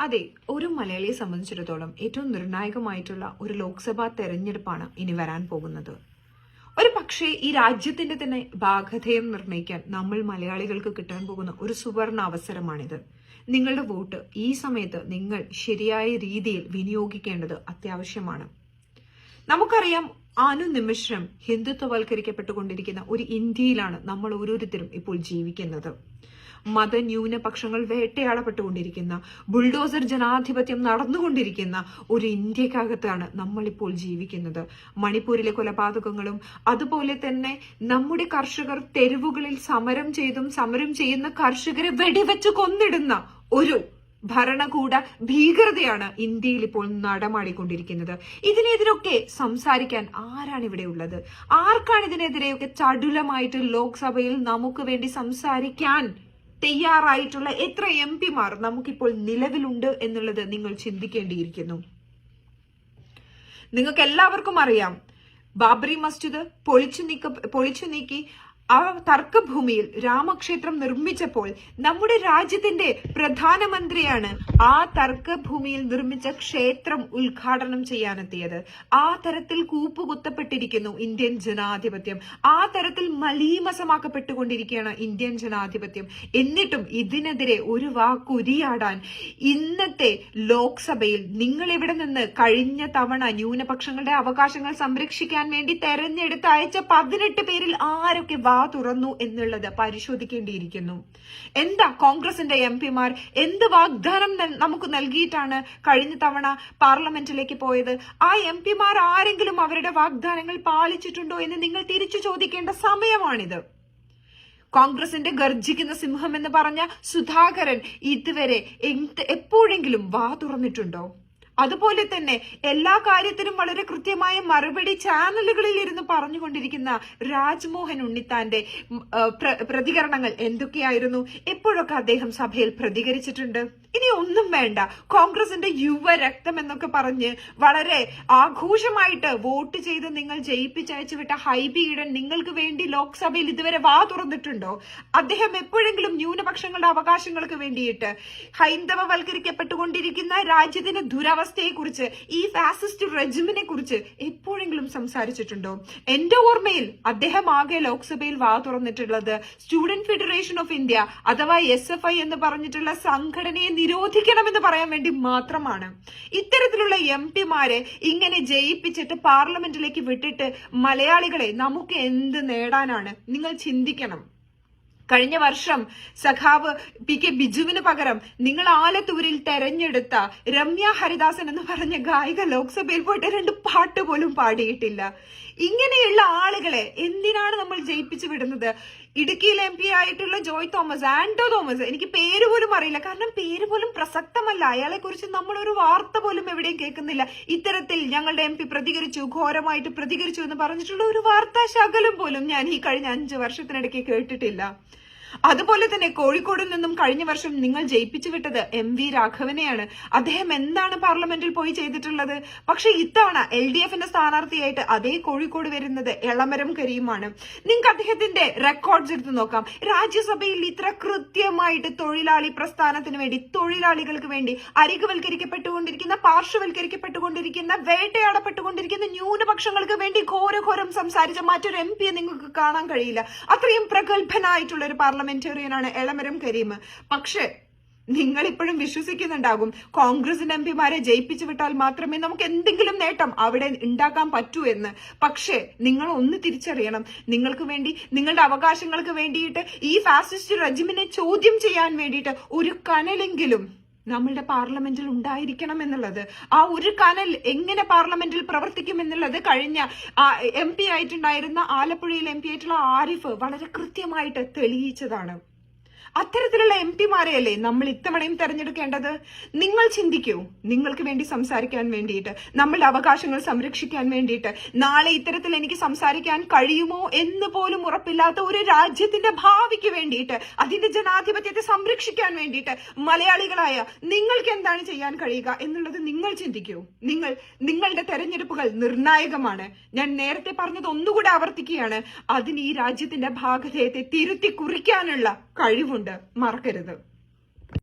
അതെ ഒരു മലയാളിയെ സംബന്ധിച്ചിടത്തോളം ഏറ്റവും നിർണായകമായിട്ടുള്ള ഒരു ലോക്സഭാ തെരഞ്ഞെടുപ്പാണ് ഇനി വരാൻ പോകുന്നത്. ഒരു പക്ഷേ ഈ രാജ്യത്തിന്റെ തന്നെ ഭാഗധേയം നിർണയിക്കാൻ നമ്മൾ മലയാളികൾക്ക് കിട്ടാൻ പോകുന്ന ഒരു സുവർണ അവസരമാണിത്. നിങ്ങളുടെ വോട്ട് ഈ സമയത്ത് നിങ്ങൾ ശരിയായ രീതിയിൽ വിനിയോഗിക്കേണ്ടത് അത്യാവശ്യമാണ്. നമുക്കറിയാം അനുനിമിഷം ഹിന്ദുത്വവൽക്കരിക്കപ്പെട്ടുകൊണ്ടിരിക്കുന്ന ഒരു ഇന്ത്യയിലാണ് നമ്മൾ ഓരോരുത്തരും ഇപ്പോൾ ജീവിക്കുന്നത്. മതന്യൂനപക്ഷങ്ങൾ വേട്ടയാടപ്പെട്ടുകൊണ്ടിരിക്കുന്ന ബുൾഡോസർ ജനാധിപത്യം നടന്നുകൊണ്ടിരിക്കുന്ന ഒരു ഇന്ത്യക്കകത്താണ് നമ്മളിപ്പോൾ ജീവിക്കുന്നത്. മണിപ്പൂരിലെ കൊലപാതകങ്ങളും അതുപോലെ തന്നെ നമ്മുടെ കർഷകർ തെരുവുകളിൽ സമരം ചെയ്തും സമരം ചെയ്യുന്ന കർഷകരെ വെടിവെച്ച് കൊന്നിടുന്ന ഒരു ഭരണകൂട ഭീകരതയാണ് ഇന്ത്യയിൽ ഇപ്പോൾ നടമാടിക്കൊണ്ടിരിക്കുന്നത്. ഇതിനെതിരൊക്കെ സംസാരിക്കാൻ ആരാണ് ഇവിടെ ഉള്ളത്? ആർക്കാണ് ഇതിനെതിരെയൊക്കെ ചടുലമായിട്ട് ലോക്സഭയിൽ നമുക്ക് വേണ്ടി സംസാരിക്കാൻ തയ്യാറായിട്ടുള്ള എത്ര എം പിമാർ നമുക്കിപ്പോൾ നിലവിലുണ്ട് എന്നുള്ളത് നിങ്ങൾ ചിന്തിക്കേണ്ടിയിരിക്കുന്നു. നിങ്ങൾക്ക് എല്ലാവർക്കും അറിയാം ബാബറി മസ്ജിദ് പൊളിച്ചു നീക്ക പൊളിച്ചു നീക്കി ആ തർക്കഭൂമിയിൽ രാമക്ഷേത്രം നിർമ്മിച്ചപ്പോൾ നമ്മുടെ രാജ്യത്തിന്റെ പ്രധാനമന്ത്രിയാണ് ആ തർക്കഭൂമിയിൽ നിർമ്മിച്ച ക്ഷേത്രം ഉദ്ഘാടനം ചെയ്യാനെത്തിയത്. ആ തരത്തിൽ കൂപ്പുകുത്തപ്പെട്ടിരിക്കുന്നു ഇന്ത്യൻ ജനാധിപത്യം. ആ തരത്തിൽ മലീമസമാക്കപ്പെട്ടുകൊണ്ടിരിക്കുകയാണ് ഇന്ത്യൻ ജനാധിപത്യം. എന്നിട്ടും ഇതിനെതിരെ ഒരു വാക്കുരിയാടാൻ ഇന്നത്തെ ലോക്സഭയിൽ നിങ്ങൾ ഇവിടെ നിന്ന് കഴിഞ്ഞ തവണ ന്യൂനപക്ഷങ്ങളുടെ അവകാശങ്ങൾ സംരക്ഷിക്കാൻ വേണ്ടി തെരഞ്ഞെടുത്ത് അയച്ച പതിനെട്ട് പേരിൽ ആരൊക്കെ വാ തുറന്നു എന്നുള്ളത് പരിശോധിക്കേണ്ടിയിരിക്കുന്നു. എന്താ കോൺഗ്രസിന്റെ എം പിമാർ? എന്ത് വാഗ്ദാനം നമുക്ക് നൽകിയിട്ടാണ് കഴിഞ്ഞ തവണ പാർലമെന്റിലേക്ക് പോയത്. ആ എം പിമാർ ആരെങ്കിലും അവരുടെ വാഗ്ദാനങ്ങൾ പാലിച്ചിട്ടുണ്ടോ എന്ന് നിങ്ങൾ തിരിച്ചു ചോദിക്കേണ്ട സമയമാണിത്. കോൺഗ്രസിന്റെ ഗർജിക്കുന്ന സിംഹം എന്ന് പറഞ്ഞ സുധാകരൻ ഇതുവരെ എന്ത് എപ്പോഴെങ്കിലും വാ തുറന്നിട്ടുണ്ടോ? അതുപോലെ തന്നെ എല്ലാ കാര്യത്തിനും വളരെ കൃത്യമായ മറുപടി ചാനലുകളിൽ ഇരുന്ന് പറഞ്ഞുകൊണ്ടിരിക്കുന്ന രാജ്മോഹൻ ഉണ്ണിത്താന്റെ പ്രതികരണങ്ങൾ എന്തൊക്കെയായിരുന്നു? എപ്പോഴൊക്കെ അദ്ദേഹം സഭയിൽ പ്രതികരിച്ചിട്ടുണ്ട്? ഇനി ഒന്നും വേണ്ട. കോൺഗ്രസിന്റെ യുവ രക്തം എന്നൊക്കെ പറഞ്ഞ് വളരെ ആഘോഷമായിട്ട് വോട്ട് ചെയ്ത് നിങ്ങൾ ജയിപ്പിച്ചയച്ചു വിട്ട ഹൈബി ഈഡൻ നിങ്ങൾക്ക് വേണ്ടി ലോക്സഭയിൽ ഇതുവരെ വാ തുറന്നിട്ടുണ്ടോ? അദ്ദേഹം എപ്പോഴെങ്കിലും ന്യൂനപക്ഷങ്ങളുടെ അവകാശങ്ങൾക്ക് വേണ്ടിയിട്ട് ഹൈന്ദവവൽക്കരിക്കപ്പെട്ടുകൊണ്ടിരിക്കുന്ന രാജ്യത്തിന്റെ ദുരവസ്ഥയെക്കുറിച്ച് ഈ ഫാസിസ്റ്റ് റെജിമിനെ കുറിച്ച് എപ്പോഴെങ്കിലും സംസാരിച്ചിട്ടുണ്ടോ? എന്റെ ഓർമ്മയിൽ അദ്ദേഹം ആകെ ലോക്സഭയിൽ വാ തുറന്നിട്ടുള്ളത് സ്റ്റുഡന്റ് ഫെഡറേഷൻ ഓഫ് ഇന്ത്യ അഥവാ എസ് എന്ന് പറഞ്ഞിട്ടുള്ള സംഘടനയെ നിരോധിക്കണമെന്ന് പറയാൻ വേണ്ടി മാത്രമാണ്. ഇത്തരത്തിലുള്ള എം പിമാരെ ഇങ്ങനെ ജയിപ്പിച്ചിട്ട് പാർലമെന്റിലേക്ക് വിട്ടിട്ട് മലയാളികളെ നമുക്ക് എന്ത് നേടാനാണ്? നിങ്ങൾ ചിന്തിക്കണം. കഴിഞ്ഞ വർഷം സഖാവ് പി കെ ബിജുവിന് പകരം നിങ്ങൾ ആലത്തൂരിൽ തെരഞ്ഞെടുത്ത രമ്യ ഹരിദാസൻ എന്ന് പറഞ്ഞ ഗായിക ലോക്സഭയിൽ പോയിട്ട് രണ്ട് പാട്ട് പോലും പാടിയിട്ടില്ല. ഇങ്ങനെയുള്ള ആളുകളെ എന്തിനാണ് നമ്മൾ ജയിപ്പിച്ചു വിടുന്നത്? ഇടുക്കിയിൽ എം പി ആയിട്ടുള്ള ജോയ് തോമസ് ആന്റോ തോമസ് എനിക്ക് പേര് പോലും അറിയില്ല. കാരണം പേര് പോലും പ്രസക്തമല്ല. അയാളെ കുറിച്ച് നമ്മൾ ഒരു വാർത്ത പോലും എവിടെയും കേൾക്കുന്നില്ല. ഇത്തരത്തിൽ ഞങ്ങളുടെ എം പി പ്രതികരിച്ചു ഘോരമായിട്ട് പ്രതികരിച്ചു എന്ന് പറഞ്ഞിട്ടുള്ള ഒരു വാർത്താ ശകലം പോലും ഞാൻ ഈ കഴിഞ്ഞ അഞ്ചു വർഷത്തിനിടയ്ക്ക് കേട്ടിട്ടില്ല. അതുപോലെ തന്നെ കോഴിക്കോട് നിന്നും കഴിഞ്ഞ വർഷം നിങ്ങൾ ജയിപ്പിച്ചു വിട്ടത് എം വി രാഘവനെയാണ്. അദ്ദേഹം എന്താണ് പാർലമെന്റിൽ പോയി ചെയ്തിട്ടുള്ളത്? പക്ഷെ ഇത്തവണ എൽ ഡി എഫിന്റെ സ്ഥാനാർത്ഥിയായിട്ട് അതേ കോഴിക്കോട് വരുന്നത് എളമരം കരിയുമാണ് നിങ്ങൾക്ക് അദ്ദേഹത്തിന്റെ റെക്കോർഡ്സ് എടുത്തു നോക്കാം. രാജ്യസഭയിൽ ഇത്ര കൃത്യമായിട്ട് തൊഴിലാളി പ്രസ്ഥാനത്തിന് വേണ്ടി തൊഴിലാളികൾക്ക് വേണ്ടി അരികുവൽക്കരിക്കപ്പെട്ടുകൊണ്ടിരിക്കുന്ന പാർശ്വവൽക്കരിക്കപ്പെട്ടുകൊണ്ടിരിക്കുന്ന വേട്ടയാടപ്പെട്ടുകൊണ്ടിരിക്കുന്ന ന്യൂനപക്ഷങ്ങൾക്ക് വേണ്ടി ഘോരഘോരം സംസാരിച്ച മറ്റൊരു എം പിയെ നിങ്ങൾക്ക് കാണാൻ കഴിയില്ല. അത്രയും പ്രഗത്ഭനായിട്ടുള്ള ഒരു പാർലമെന്റേറിയനാണ് എളമരം കരീം. പക്ഷേ നിങ്ങൾ ഇപ്പോഴും വിശ്വസിക്കുന്നുണ്ടാകും കോൺഗ്രസിന്റെ എം പിമാരെ ജയിപ്പിച്ചു വിട്ടാൽ മാത്രമേ നമുക്ക് എന്തെങ്കിലും നേട്ടം അവിടെ ഉണ്ടാക്കാൻ പറ്റൂ എന്ന്. പക്ഷേ നിങ്ങൾ ഒന്ന് തിരിച്ചറിയണം. നിങ്ങൾക്ക് വേണ്ടി നിങ്ങളുടെ അവകാശങ്ങൾക്ക് വേണ്ടിയിട്ട് ഈ ഫാസിസ്റ്റ് റെജിമിനെ ചോദ്യം ചെയ്യാൻ വേണ്ടിയിട്ട് ഒരു കനലെങ്കിലും നമ്മളുടെ പാർലമെന്റിൽ ഉണ്ടായിരിക്കണം എന്നുള്ളത്. ആ ഒരു കനൽ എങ്ങനെ പാർലമെന്റിൽ പ്രവർത്തിക്കും എന്നുള്ളത് കഴിഞ്ഞ എം പി ആയിട്ടുണ്ടായിരുന്ന ആലപ്പുഴയിൽ എം പി ആയിട്ടുള്ള ആരിഫ് വളരെ കൃത്യമായിട്ട് തെളിയിച്ചതാണ്. അത്തരത്തിലുള്ള എം പിമാരെയല്ലേ നമ്മൾ ഇത്തവണയും തെരഞ്ഞെടുക്കേണ്ടത്? നിങ്ങൾ ചിന്തിക്കൂ. നിങ്ങൾക്ക് വേണ്ടി സംസാരിക്കാൻ വേണ്ടിയിട്ട് നമ്മളുടെ അവകാശങ്ങൾ സംരക്ഷിക്കാൻ വേണ്ടിയിട്ട് നാളെ ഇത്തരത്തിൽ എനിക്ക് സംസാരിക്കാൻ കഴിയുമോ എന്ന് പോലും ഉറപ്പില്ലാത്ത ഒരു രാജ്യത്തിന്റെ ഭാവിക്ക് വേണ്ടിയിട്ട് അതിന്റെ ജനാധിപത്യത്തെ സംരക്ഷിക്കാൻ വേണ്ടിയിട്ട് മലയാളികളായ നിങ്ങൾക്ക് എന്താണ് ചെയ്യാൻ കഴിയുക എന്നുള്ളത് നിങ്ങൾ ചിന്തിക്കൂ. നിങ്ങൾ നിങ്ങളുടെ തെരഞ്ഞെടുപ്പുകൾ നിർണായകമാണ്. ഞാൻ നേരത്തെ പറഞ്ഞത് ഒന്നുകൂടെ ആവർത്തിക്കുകയാണ്. അതിന് ഈ രാജ്യത്തിന്റെ ഭാഗധേയത്തെ തിരുത്തി കുറിക്കാനുള്ള കഴിവുണ്ട്. മറക്കരുത്